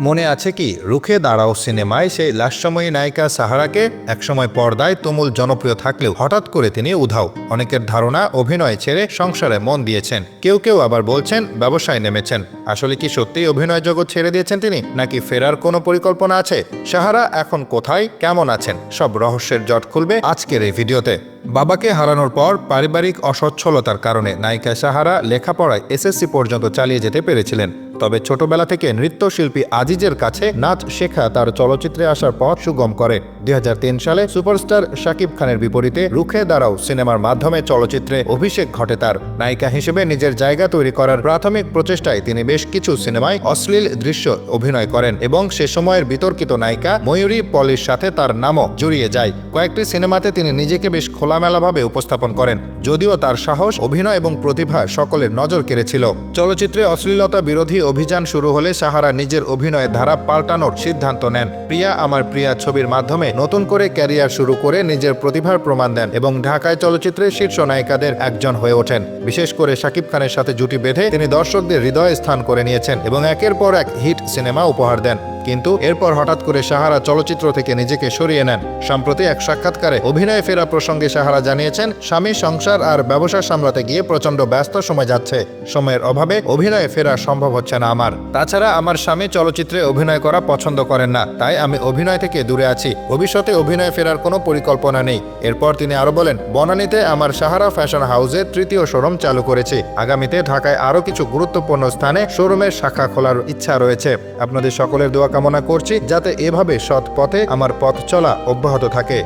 মনে আছে কি? রুখে দাঁড়াও সিনেমায় সেই লাস্যময়ী নায়িকা সাহারাকে একসময় পর্দায় তুমুল জনপ্রিয় থাকলেও হঠাৎ করে তিনি উধাও। অনেকের ধারণা, অভিনয় ছেড়ে সংসারে মন দিয়েছেন। কেউ কেউ আবার বলছেন, ব্যবসায় নেমেছেন। আসলে কি সত্যিই অভিনয় জগৎ ছেড়ে দিয়েছেন তিনি? নাকি ফেরার কোনো পরিকল্পনা আছে? সাহারা এখন কোথায়? কেমন আছেন? সব রহস্যের জট খুলবে আজকের এই ভিডিওতে। বাবাকে হারানোর পর পারিবারিক অসচ্ছলতার কারণে নায়িকা সাহারা লেখাপড়ায় এসএসসি পর্যন্ত চালিয়ে যেতে পেরেছিলেন। তবে ছোটবেলা থেকে নৃত্যশিল্পী আজিজের কাছে নাচ শেখা তার চলচ্চিত্রে আসার পথ সুগম করে। দুই সালে সুপারস্টার শাকিব খানের বিপরীতে রুখে দাঁড়াও সিনেমার মাধ্যমে চলচ্চিত্রে অভিষেক ঘটে তার। নায়িকা হিসেবে নিজের জায়গা তৈরি করার প্রাথমিক প্রচেষ্টায় তিনি বেশ কিছু সিনেমায় অশ্লীল দৃশ্য অভিনয় করেন এবং সে সময়ের বিতর্কিত নায়িকা ময়ূরী পলির সাথে তার নামও জড়িয়ে যায়। কয়েকটি সিনেমাতে তিনি নিজেকে বেশ খোলামেলাভাবে উপস্থাপন করেন, যদিও তার সাহস, অভিনয় এবং প্রতিভা সকলের নজর কেড়েছিল। চলচ্চিত্রে অশ্লীলতা বিরোধী অভিযান শুরু হলে সাহারা নিজের অভিনয়ের ধারা পাল্টানোর সিদ্ধান্ত নেন। প্রিয়া আমার প্রিয়া ছবির মাধ্যমে নতুন করে ক্যারিয়ার শুরু করে নিজের প্রতিভার প্রমাণ দেন এবং ঢাকায় চলচ্চিত্রের শীর্ষ নায়িকাদের একজন হয়ে ওঠেন। বিশেষ করে শাকিব খানের সাথে জুটি বেঁধে তিনি দর্শকদের হৃদয়ে স্থান করে নিয়েছেন এবং একের পর এক হিট সিনেমা উপহার দেন। কিন্তু এরপর হঠাৎ করে সাহারা চলচ্চিত্র থেকে নিজেকে সরিয়ে নেন। সম্প্রতি এক সাক্ষাৎকারে অভিনয় ফেরা প্রসঙ্গে সাহারা জানিয়েছেন, স্বামী সংসার আর ব্যবসা সামলাতে গিয়ে প্রচণ্ড ব্যস্ত সময় যাচ্ছে। সময়ের অভাবে অভিনয়ে ফেরা সম্ভব হচ্ছে না আমার। তাছাড়া আমার স্বামী চলচ্চিত্রে অভিনয় করা পছন্দ করেন না, তাই আমি অভিনয় থেকে দূরে আছি। ভবিষ্যতে অভিনয় ফেরার কোনো পরিকল্পনা নেই। এরপর তিনি আরও বলেন, বনানীতে আমার সাহারা ফ্যাশন হাউসে তৃতীয় শোরুম চালু করেছি। আগামীতে ঢাকায় আরও কিছু গুরুত্বপূর্ণ স্থানে শোরুমের শাখা খোলার ইচ্ছা রয়েছে। আপনাদের সকলের দোয়া কামনা করছি যাতে এভাবে সৎ পথে আমার পথ চলা অব্যাহত থাকে।